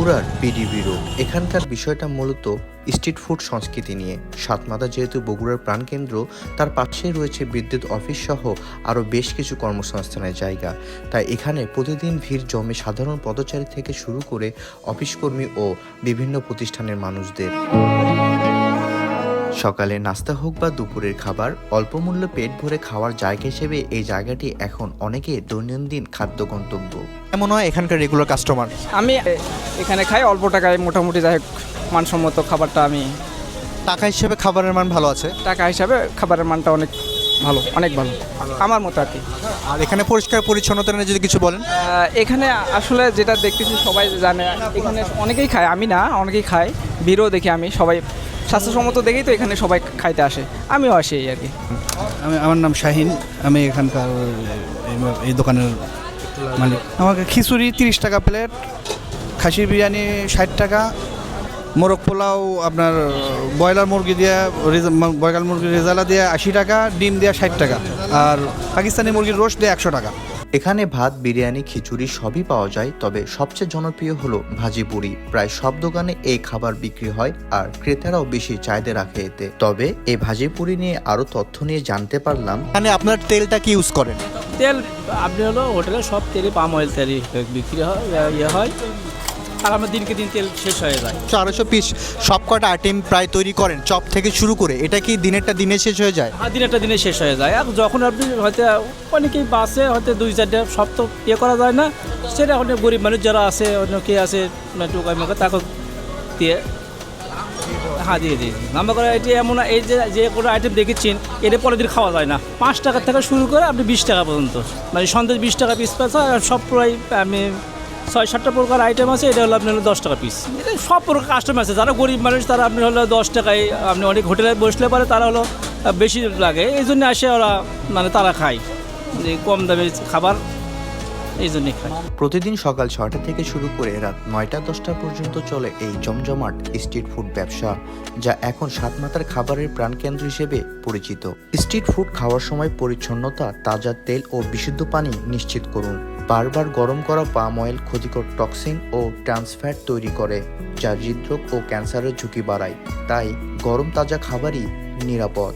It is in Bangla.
বগুড়ার পিডিবি রোড এখানকার বিষয়টা মূলত স্ট্রিট ফুড সংস্কৃতি নিয়ে। সাতমাতা যেহেতু বগুড়ার প্রাণকেন্দ্র, তার পাশেই রয়েছে বিদ্যুৎ অফিস সহ আরও বেশ কিছু কর্মসংস্থানের জায়গা। তাই এখানে প্রতিদিন ভিড় জমে সাধারণ পদচারী থেকে শুরু করে অফিস কর্মী ও বিভিন্ন প্রতিষ্ঠানের মানুষদের। সকালে নাস্তা হোক বা দুপুরের খাবার অল্প মূল্যে পেট ভরে খাওয়ার জায়গা হিসেবে এই জায়গাটি এখন অনেকে দৈনন্দিন খাদ্য গন্তব্য। এমন হয় এখানকার রেগুলার কাস্টমার আমি এখানে খাই অল্প টাকায় মোটামুটি যাই হোক মানসম্মত খাবারটা আমি টাকা হিসেবে খাবারের মান ভালো আছে? টাকা হিসাবে খাবারের মানটা অনেক ভালো অনেক ভালো। আমার মতো আর কি। আর এখানে পরিষ্কার পরিচ্ছন্নতা নিয়ে যদি কিছু বলেন। এখানে আসলে যেটা দেখতেছি সবাই জানে এখানে অনেকেই খায় আমি না অনেকেই খায়। ভিড়ও দেখি আমি সবাই স্বাস্থ্যসম্মত দেখেই তো এখানে সবাই খাইতে আসে। আমিও আসি এই আর কি। আমি আমার নাম শাহিন। আমি এখানকার এই- দোকানের মালিক। আমাকে খিচুড়ি তিরিশ টাকা প্লেট খাসির বিরিয়ানি ষাট টাকা মোরগ পোলাও আপনার ব্রয়লার মুরগি দিয়ে ব্রয়লার মুরগির রেজালা দিয়ে আশি টাকা ডিম দিয়ে ষাট টাকা। আর পাকিস্তানি মুরগির রোস্ট দিয়ে একশো টাকা। এখানে ভাত বিরিয়ানি খিচুড়ি সবই পাওয়া যায় তবে সবচেয়ে জনপ্রিয় হলো ভাজি পুরি। প্রায় সব দোকানে এই খাবার বিক্রি হয় আর ক্রেতারাও বেশি চাহিদা রাখে এতে। তবে এই ভাজি পুরি নিয়ে আরও তথ্য নিয়ে জানতে পারলাম। এখানে আপনার তেলটা কি ইউজ করেন? তেল আপনি হলো হোটেলে সব তেলে পাম অয়েল তেলই বিক্রি হয় ইয়ে হয়। আর আমার দিনকে দিন তেল শেষ হয়ে যায়। আড়াইশো পিস সব কটা আইটেম প্রায় তৈরি করেন চপ থেকে শুরু করে এটা কি দিনেরটা দিনে শেষ হয়ে যায়? আর দিন একটা দিনে শেষ হয়ে যায়। আর যখন আপনি হয়তো অনেকেই বাসে হয়তো দুই চারটে সব তো ইয়ে করা যায় না সেটা অনেক গরিব মানুষ যারা আছে অন্য কে আছে টোকাই মোকা তাকে দিয়ে হ্যাঁ দিয়ে দিই। নাম্বার করে এটি এমন এই যে যে কোনো আইটেম দেখেছেন এটা পরের দিন খাওয়া যায় না। পাঁচ টাকা থেকে শুরু করে আপনি বিশ টাকা পর্যন্ত। মানে সন্দেশ বিশ টাকা পিস আর সব প্রায় আমি ছয়, সাতটা প্রকার আইটেম আছে, এটা হলো আপনি হলো দশ টাকা পিস সব প্রকার কাস্টমার আছে, যারা গরিব মানুষ, তারা আপনি হলো দশ টাকায়, আপনি অনেক হোটেলে বসলে পারে তারা হলো বেশি লাগে। এই জন্য আসে ওরা মানে তারা খায়। যে কম দামে খাবার, এই জন্যই খায়। প্রতিদিন সকাল ছটা থেকে শুরু করে রাত নয়টা, দশটা পর্যন্ত চলে এই জমজমাট স্ট্রিট ফুড ব্যবসা, যা এখন সাতমাতার খাবারের প্রাণকেন্দ্র হিসেবে পরিচিত। স্ট্রিট ফুড খাওয়ার সময় পরিচ্ছন্নতা, তাজা তেল ও বিশুদ্ধ পানি নিশ্চিত করুন। বারবার গরম করা পাম অয়েল ক্ষতিকর টক্সিন ও ট্রান্সফ্যাট তৈরি করে, যা হৃদরোগ ও ক্যান্সারের ঝুঁকি বাড়ায়। তাই গরম তাজা খাবারই নিরাপদ।